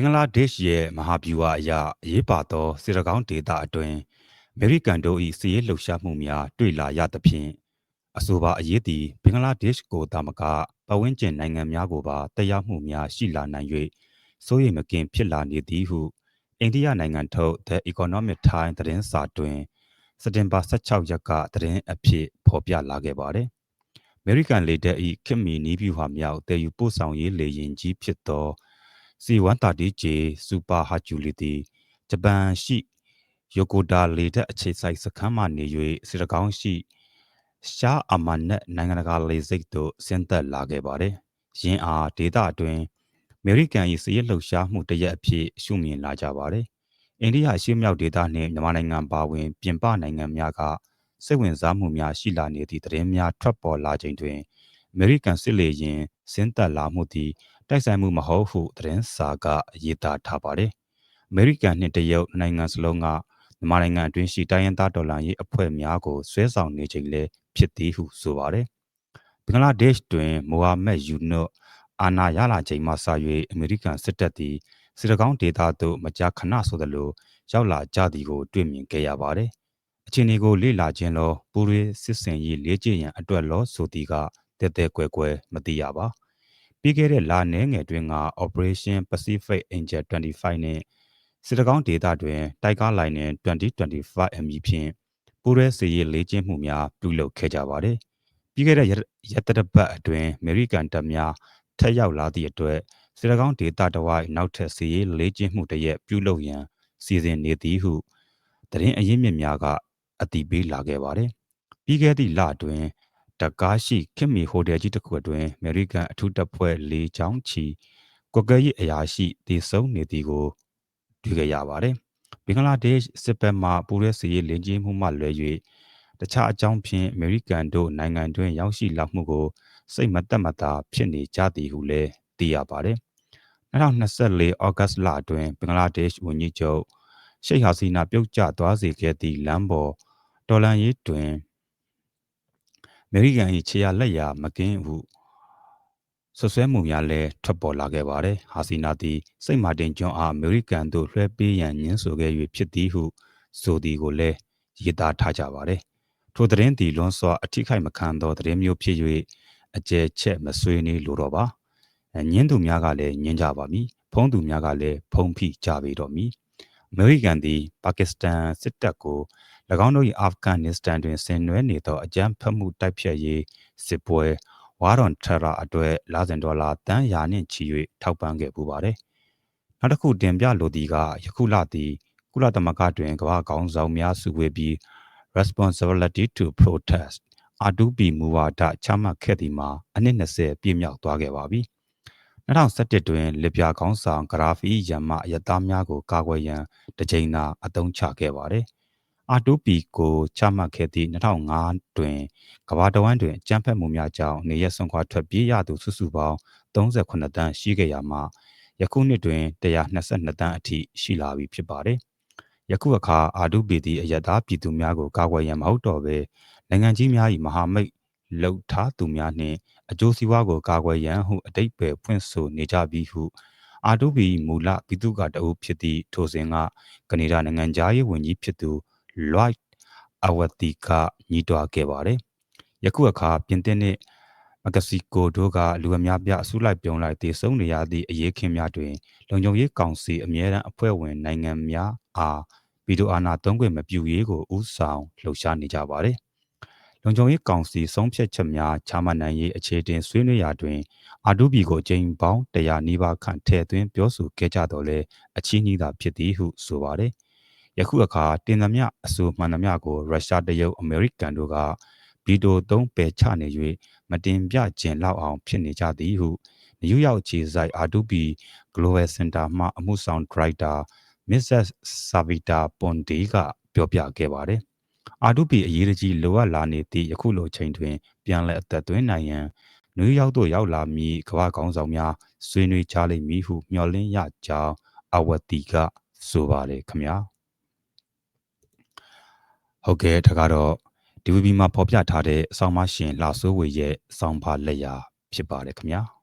င်္ဂလားဒေ့ရှ်ရဲ့မဟာဗျူဟာအရအရေးပါသောစစ်တကောင်းဒေသအတွင်းအမေရိကန်တို့၏စစ်ရေးလှုပ်ရှားမှုများတွေ့လာရသဖြင့်အဆိုပါအရေးသည်ဘင်္ဂလားဒေ့ရှ်ကိုသာမကပတ်ဝန်းကျင်နိုင်ငံများကိုပါတက်ရောက်မှုများရှိလာနိုင်၍စိုးရိမ်မကင်းဖြစ်လာနေသည်ဟုအိန္ဒိယနိုင်ငံထုတ် The Economic Times သတင်းစာတွင်စက်တင်ဘာ16ရက်ကသတင်းအဖြစ်ဖော်ပြလာခဲ့ပါတယ်။ American လေတပ်၏ခင်မီနီးဗျူဟာမြောက်တည်ယူပို့ဆောင်ရေးလေယာဉ်ကြီးဖြစ်သော C130J Super Hercules သည်ဂျပန်ရှိယိုကိုဒါလေတပ်အခြေစိုက်စခန်းမှနေ၍စစ်တကောင်းရှိရှားအာမန်နက်နိုင်ငံတကာလေဆိပ်သို့ဆင်းသက်လာခဲ့ပါတယ်။ယင်းအားဒေသအတွင်းအမေရိကန်၏စစ်ရေးလှုပ်ရှားမှုတရက်အဖြစ်ရှုမြင်လာကြပါတယ်။အိန္ဒိယရှေ့မြောက်ဒေသနှင့်မြန်မာနိုင်ငံပါဝင် ပြင်ပနိုင်ငံများကစိတ်ဝင်စားမှုများရှိလာနေသည့်သတင်းများထွက်ပေါ်လာချိန်တွင် အမေရိကန်စစ်လေယာဉ်ဆင်းသက်လာမှုသည်တိုက်ဆိုင်မှုမဟုတ်ဟုသတင်းစာကရေးသားထားပါတယ်။အမေရိကန်နှင့်တရုတ်နိုင်ငံစလုံးကမြန်မာနိုင်ငံအတွင်းရှိတိုင်းရင်းသားဒေါ်လာရေးအဖွဲ့များကိုဆွဲဆောင်နေချိန်လဲဖြစ်သည်ဟုဆိုပါတယ်။ဘင်္ဂလားဒေ့ရှ်တွင်မိုဟာမက်ယူနွတ်အာနာရလာချိန်မှစ၍အမေရိကန်စစ်တပ်သည်စစ်တကောင်းဒေသသို့မကြာခဏဆိုသလိုရောက်လာကြသည်ကိုတွေ့မြင်ခဲ့ရပါတယ်။အခြေအနေကိုလေ့လာခြင်းလောပူရီစစ်စင်ရေးလေ့ကျင့်ရန်အတွက်လောဆိုသည်က တဲတဲကွယ်ကွယ်မသိရပါ။ပြီးခဲ့တဲ့လနဲငယ်တွင်က Operation Pacific Angel 25နဲ့စစ်တကောင်းဒေသတွင်တိုက်ကားလိုင်းနဲ့2025အမည်ဖြင့်ပူးရဲစီရေးလေ့ကျင့်မှုများပြုလုပ်ခဲ့ကြပါတယ်။ပြီးခဲ့တဲ့ရက်တပတ်အတွင်းအမေရိကန်တပ်များထက်ရောက်လာသည့်အတွက်စစ်တကောင်းဒေသတဝိုက်နောက်ထပ်စီရေးလေ့ကျင့်မှုတရက်ပြုလုပ်ရန်စီစဉ်နေသည်ဟုသတင်းအရင်းမြစ်များကအတည်ပြုလာခဲ့ပါတယ်။ပြီးခဲ့သည့်လအတွင်း ဒကာရှိခင်မီဟိုတယ်ကြီးတစ်ခုအတွင်းအမေရိကန်အထူးတပ်ဖွဲ့လေချောင်းချီကွက်ကဲရေးအရာရှိတည်ဆုံနေသည်ကိုတွေ့ကြရပါတယ်။ဘင်္ဂလားဒေ့ရှ်စစ်ဘက်မှပူရဲစီရေးလင်းကျင်းမှုမှလွဲ၍တခြားအကြောင်းဖြင့်အမေရိကန်တို့နိုင်ငံတွင်ရောက်ရှိလာမှုကိုစိတ်မသက်မသာဖြစ်နေကြသည်ဟုလည်းသိရပါတယ်။2024ဩဂတ်လအတွင်းဘင်္ဂလားဒေ့ရှ်ဝန်ကြီးချုပ်ရှိတ်ဟာစီနာပြုတ်ကျသွားစေခဲ့သည့်လမ်းပေါ်ဒေါ်လန်ရေးတွင်အ မေရိကန်၏ခြေရလက်ရာမကင်းဟုဆွဆွဲမှုများလည်းထွက်ပေါ်လာခဲ့ပါတယ်။ဟာစီနာသည်စိတ်မာတင်ကျွန်းအားအမေရိကန်သို့လွှဲပေးရန်ညှင်းဆိုခဲ့၍ဖြစ်သည်ဟုဆိုသည်ကိုလည်းရေးသားထားကြပါတယ်။ထိုသတင်းသည်လွန်စွာအထိခိုက်မခံသောသတင်းမျိုးဖြစ်၍အကျယ်ချက်မဆွေးနွေးလိုတော့ပါ။ညင်းသူများကလည်းညင်းကြပါမည်။ဖုံးသူများကလည်းဖုံးဖိကြပေတော့မည်။ အမေရိကန်သည်ပါကစ္စတန်စစ်တပ်ကို၎င်းတို့၏အာဖဂန်နစ္စတန်တွင်ဆင်နွှဲနေသောအကြမ်းဖက်မှုတိုက်ဖျက်ရေးစစ်ပွဲဝါရွန်ထရာအတွက်လာဇန်ဒေါ်လာတန်ရာနှင့်ချီ၍ထောက်ပံ့ခဲ့ပူပါတယ်။နောက်တစ်ခုတင်ပြလိုသည်ကယခုလသည်ကုလသမဂ္ဂတွင်ကမ္ဘာကောင်းဆောင်များစုဝေးပြီး responsibility to protest R2P မူဝါဒချမှတ်ခဲ့သည်မှာအနှစ်20ပြည့်မြောက်သွားခဲ့ပါပြီ။ 2017တွင်လစ်ပြကောင်းဆောင်ဂရာဖီယမ်မအယတားများကိုကာကွယ်ရန်တကြိမ်သာအသုံးချခဲ့ပါတယ်။ R2P ကိုချမှတ်ခဲ့သည့်2005တွင်ကမ္ဘာတဝန်းတွင်အကြမ်းဖက်မှုများကြောင့်နေရဆွန်ခွာထွက်ပြေးရသူစုစုပေါင်း38တန်းရှိခဲ့ရမှာယခုနှစ်တွင်122တန်းအထိရှိလာပြီဖြစ်ပါတယ်။ယခုအခါ R2P သည်အယက်သားပြည်သူများကိုကာကွယ်ရန်မဟုတ်တော့ဘဲနိုင်ငံကြီးများ၏မဟာမိတ် လှုပ်ထားသူများနှင့်အကျိုးစီးပွားကိုကာကွယ်ရန်ဟုအတိတ်ပဲဖွင့်ဆိုနေကြပြီဟု R2P မူလပြည်သူ့ကတအုပ်ဖြစ်သည့်ထိုစဉ်ကကနေဒါနိုင်ငံသားရေးဝန်ကြီးဖြစ်သူ Lloyd အဝတီကညှိတွားခဲ့ပါတယ်။ယခုအခါပြင်သစ်နှင့်မက္ကဆီကိုတို့ကလူအများပြအစုလိုက်ပြုံလိုက်တည်ဆုံနေရသည့်အရေးခင်းများတွင်လုံခြုံရေးကောင်စီအမြဲတမ်းအဖွဲ့ဝင်နိုင်ငံများအားဗီဒိုအာဏာသုံးခွင့်မပြုရေးကိုဥဆောင်လှုပ်ရှားနေကြပါတယ်။ လုံခြုံရေးကောင်စီဆုံးဖြတ်ချက်များချမှတ်နိုင်ရေးအခြေတင်ဆွေးနွေးရာတွင်အာဒူဘီကိုအကြိမ်ပေါင်း100နီးပါးခန့်ထည့်သွင်းပြောဆိုခဲ့ကြတော့လဲအချီးနှီးသာဖြစ်သည်ဟုဆိုပါတယ်။ယခုအခါတင်သမျှအဆိုမှန်သမျှကိုရုရှားတရုတ်အမေရိကန်တို့ကဗီတိုသုံးပယ်ချနေ၍မတင်ပြကျင်လောက်အောင်ဖြစ်နေကြသည်ဟုနယူးယောက်ခြေဆိုင် R2P Global Center မှအမှုဆောင်ဒရိုက်တာ Mrs. Savita Ponde ကပြောပြခဲ့ပါတယ်။ R2P အရေးကြီးလိုအပ်လာနေသည့်ယခုလိုချိန်တွင် ပြန်လည်အသက်သွင်းနိုင်ရန်နယူးယောက်သို့ရောက်လာမည့်ကမ္ဘာကောင်းဆောင်များဆွေးနွေးကြလိမ့်မည်ဟုမျှော်လင့်ရကြောင်းအဝတီကဆိုပါတယ်ခင်ဗျာ။ဟုတ်ကဲ့ဒါကတော့ DVB မှာဖော်ပြထားတဲ့အဆောင်မရှင်လာဆိုးဝေရဲ့စောင်းပါလက်ရာဖြစ်ပါတယ်ခင်ဗျာ။